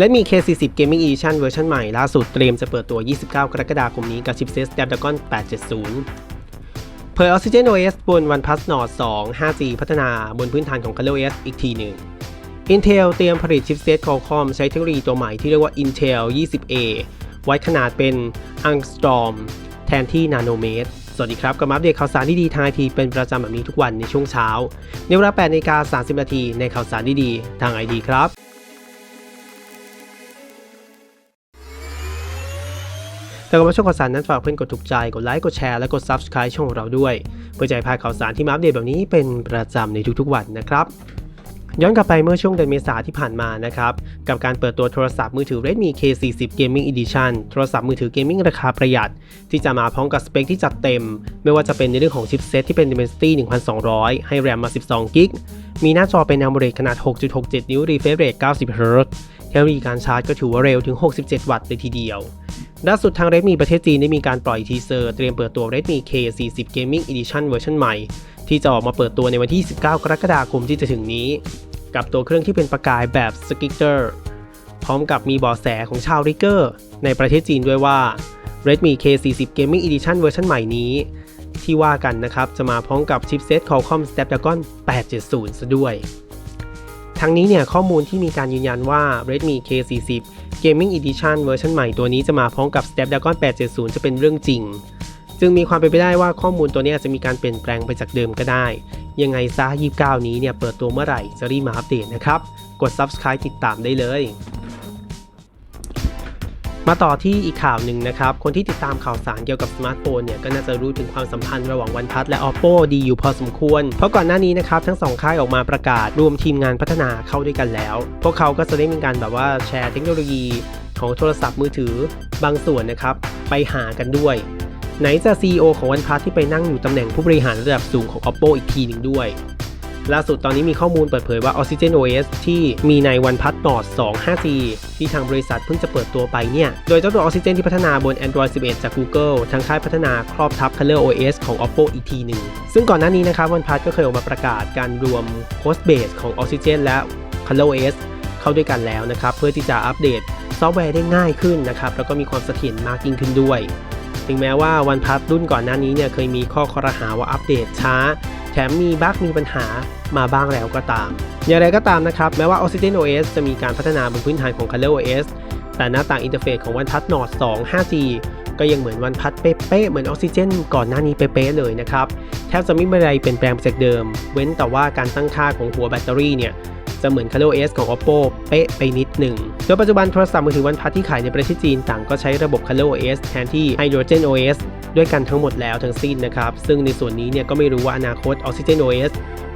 และมี K40 Gaming Edition เวอร์ชันใหม่ล่าสุดเตรียมจะเปิดตัว 29 กรกฎาคมนี้กับชิปเซ็ต Snapdragon 870 เผย Oxygen OS บน OnePlus Nord 2 5G พัฒนาบนพื้นฐานของ ColorOS อีกทีหนึ่ง Intel เตรียมผลิตชิปเซ็ต Qualcomm ใช้เทคโนโลยีตัวใหม่ที่เรียกว่า Intel 20A ไว้ขนาดเป็น Angstrom แทนที่นาโนเมตร สวัสดีครับกับมาอัปเดตข่าวสารดีๆทางไอทีเป็นประจำแบบนี้ทุกวันในช่วงเช้าในเวลา8นาฬิกา30 นาทีในข่าวสารดีๆ ทางไอดีครับ แต่ก่อนมาช่วงข่าวสารนั้นฝากเพื่อนกดถูกใจ กดไลค์ กดแชร์ และกด Subscribe ช่องของเราด้วย เพื่อจะให้พาข่าวสารที่มาอัปเดตแบบนี้เป็นประจำในทุกๆวันนะครับย้อนกลับไปเมื่อช่วงเดือนเมษาที่ผ่านมานะครับ กับการเปิดตัวโทรศัพท์มือถือ Redmi K40 Gaming Edition โทรศัพท์มือถือเกมมิ่งราคาประหยัด ที่จะมาพร้อมกับสเปคที่จัดเต็ม ไม่ว่าจะเป็นในเรื่องของชิปเซตที่เป็น Dimensity 1200 ให้แรมมา 12กิกมีหน้าจอเป็น AMOLED ขนาด 6.67 นิ้ว refresh rate 90 Hz เทคโนโลยีการชาร์จก็ถือว่าเร็วถึง 67 วัตต์เลยทีเดียว ล่าสุดทาง Redmi ประเทศจีนได้มีการปล่อยทีเซอร์เตรียมเปิดตัว Redmi K40 Gaming Edition เวอร์ชันใหม่ ที่จะออกมาเปิดตัวในวันที่ 19 กรกฎาคมที่จะถึงนี้ กับตัวเครื่องที่เป็นประกายแบบสกิกเตอร์พร้อมกับมีเบาะแสของชาวริกเกอร์ ในประเทศจีนด้วยว่า Redmi K40 Gaming Edition เวอร์ชันใหม่นี้ ที่ว่ากันนะครับ จะมาพร้อมกับชิปเซต Qualcomm Snapdragon 870 ซะด้วย ทั้งนี้เนี่ยข้อมูลที่มีการยืนยันว่า Redmi K40 Gaming Edition เวอร์ชันใหม่ตัวนี้จะมาพร้อมกับ Snapdragon 870 จะเป็นเรื่องจริง จึงมีความเป็นไปได้ว่าข้อมูลตัวนี้อาจจะมีการเปลี่ยนแปลงไปจากเดิมก็ได้ ยังไงซะ29 นี้เนี่ยเปิดตัวเมื่อไหร่จะรีบมาอัปเดตนะครับ กด Subscribe ติดตามได้เลย มาต่อที่อีกข่าวหนึ่งนะครับ คนที่ติดตามข่าวสารเกี่ยวกับสมาร์ทโฟนเนี่ยก็น่าจะรู้ถึงความสัมพันธ์ระหว่าง OnePlus และ Oppo ดีอยู่พอสมควร เพราะก่อนหน้านี้นะครับทั้งสองค่ายออกมาประกาศรวมทีมงานพัฒนาเข้าด้วยกันแล้ว พวกเขาก็จะได้มีการแบบว่าแชร์เทคโนโลยีของโทรศัพท์มือถือบางส่วนนะครับไปหากันด้วย ไหนจะ CEO ของ OnePlus ที่ไปนั่งอยู่ตำแหน่งผู้บริหารระดับสูงของ Oppo อีกทีหนึ่งด้วย ล่าสุดตอนนี้มีข้อมูลเปิดเผยว่า Oxygen OS ที่มีใน OnePlus Nord 2 5G ที่ทางบริษัทเพิ่งจะเปิดตัวไปเนี่ย โดยเจ้าตัว Oxygen ที่พัฒนาบน Android 11 จาก Google ทางค่ายพัฒนาครอบทับ Color OS ของ Oppo อีกทีหนึ่งซึ่งก่อนหน้านี้นะครับ OnePlus ก็เคยออกมาประกาศการรวม Host Base ของ Oxygen และ Color OS เข้าด้วยกันแล้วนะครับ เพื่อที่จะอัปเดตซอฟต์แวร์ได้ง่ายขึ้นนะครับ แล้วก็มีความเสถียรมากยิ่งขึ้นด้วย ถึงแม้ว่า OnePlus รุ่นก่อนหน้านี้เนี่ยเคยมีข้อคอรหาว่าอัปเดตช้า แถมมีบั๊กมีปัญหามาบ้างแล้วก็ตาม อย่างไรก็ตามนะครับ แม้ว่า Oxygen OS จะมีการพัฒนาบนพื้นฐานของ Color OS แต่หน้าต่างอินเทอร์เฟซของ OnePlus Nord 2 5G ก็ยังเหมือน OnePlus เป๊ะๆเหมือน Oxygen ก่อนหน้านี้เป๊ะๆเลยนะครับ แทบจะไม่มีอะไรเปลี่ยนแปลงจากเดิม เว้นแต่ว่าการตั้งค่าของหัวแบตเตอรี่เนี่ย จะเหมือน Color OS ของ Oppo เป๊ะไปนิดหนึ่ง โดยปัจจุบันโทรศัพท์มือถือวันพัทที่ขายในประเทศจีนต่างก็ใช้ระบบ Color OS แทนที่ Hydrogen OS ด้วยกันทั้งหมดแล้วทั้งสิ้นนะครับ ซึ่งในส่วนนี้เนี่ยก็ไม่รู้ว่าอนาคต Oxygen OS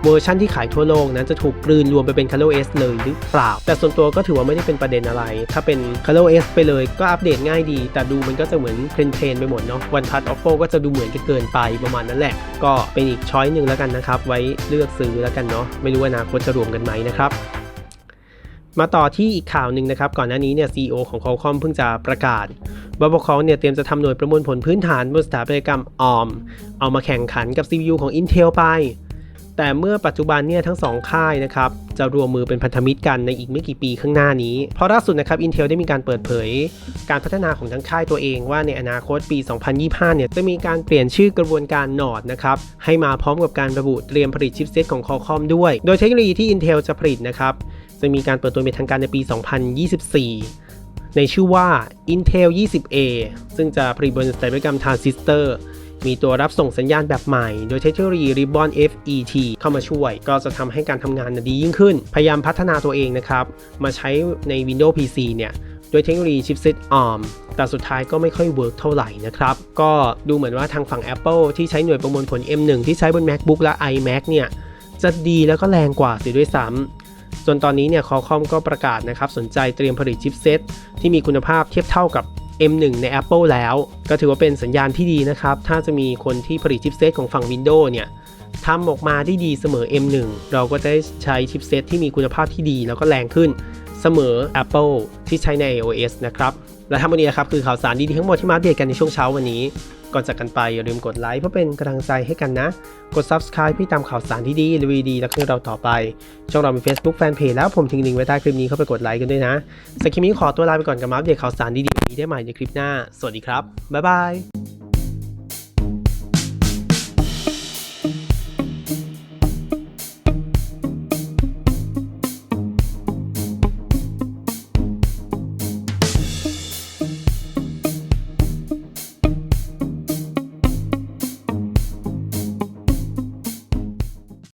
เวอร์ชันที่ขายทั่วโลกนั้นจะถูกกลืนรวมไปเป็น Color OS เลยหรือเปล่า แต่ส่วนตัวก็ถือว่าไม่ได้เป็นประเด็นอะไร ถ้าเป็น Color OS ไปเลยก็อัปเดตง่ายดี แต่ดูมันก็จะเหมือนเพลนเพนๆไปหมดเนาะ OnePlus Oppo ก็จะดูเหมือนกันเกินไปประมาณนั้นแหละ ก็เป็นอีกช้อยหนึ่งแล้วกันนะครับ ไว้เลือกซื้อแล้วกันเนาะไม่รู้ว่าอนาคตจะรวมกันไหมนะครับมาต่อที่อีกข่าวหนึ่งนะครับ ก่อนหน้านี้เนี่ย CEO ของ Qualcomm เพิ่งจะประกาศว่าพวกเขาเนี่ยเตรียมจะทำหน่วยประมวลผลพื้นฐานบนสถาปัตยกรรม ARM เอามาแข่งขันกับ CPU ของ Intel ไป แต่เมื่อปัจจุบันเนี่ยทั้งสองค่ายนะครับจะรวมมือเป็นพันธมิตรกันในอีกไม่กี่ปีข้างหน้านี้ เพราะล่าสุดนะครับ Intel ได้มีการเปิดเผย การพัฒนาของทั้งค่ายตัวเองว่าในอนาคตปี 2025 เนี่ยจะมีการเปลี่ยนชื่อกระบวนการ Nord นะครับให้มาพร้อมกับการระบุเตรียมผลิตชิปเซตของ Qualcomm ด้วย โดยเทคโนโลยีที่ Intel จะผลิตนะครับจะมีการเปิดตัวเป็นทางการในปี 2024 ในชื่อว่า Intel 20A ซึ่งจะผลิตบนสถาปัตยกรรมทรานซิสเตอร์ มีตัวรับส่งสัญญาณแบบใหม่ โดยเทคโนโลยี Ribbon FET เข้ามาช่วย ก็จะทำให้การทำงานดียิ่งขึ้น พยายามพัฒนาตัวเองนะครับ มาใช้ใน Windows PC เนี่ยโดยเทคโนโลยีชิปเซต ARM แต่สุดท้ายก็ไม่ค่อยเวิร์กเท่าไหร่นะครับ ก็ดูเหมือนว่าทางฝั่ง Apple ที่ใช้หน่วยประมวลผล M1 ที่ใช้บน MacBook และ iMac เนี่ยจะดีแล้วก็แรงกว่าเสียด้วยซ้ำส่วนตอนนี้เนี่ย Qualcomm ก็ประกาศนะครับ สนใจเตรียมผลิตชิปเซตที่มีคุณภาพเทียบเท่ากับ M1 ใน Apple แล้ว ก็ถือว่าเป็นสัญญาณที่ดีนะครับ ถ้าจะมีคนที่ผลิตชิปเซตของฝั่ง Windows เนี่ยทำออกมาได้ดีเสมอ M1 เราก็จะใช้ชิปเซตที่มีคุณภาพที่ดี แล้วก็แรงขึ้นเสมอ Apple ที่ใช้ใน iOS นะครับ และทั้งหมดนี้ครับคือข่าวสารดีๆทั้งหมดที่มาอัปเดตกันในช่วงเช้าวันนี้ ก่อนจากกันไปอย่าลืมกดไลค์เพื่อเป็นกำลังใจให้กันนะ กด subscribe เพื่อตามข่าวสารที่ดีรีวิวดีและคลิปเราต่อไป ช่องเรามี Facebook Fanpage แล้วผมทิ้งลิงก์ไว้ใต้คลิปนี้เข้าไปกดไลค์กันด้วยนะสำหรับคลิปนี้ขอตัวลาไปก่อนกับมาอัปเดตข่าวสารดีๆนี้ได้ใหม่ในคลิปหน้า สวัสดีครับบ๊ายบาย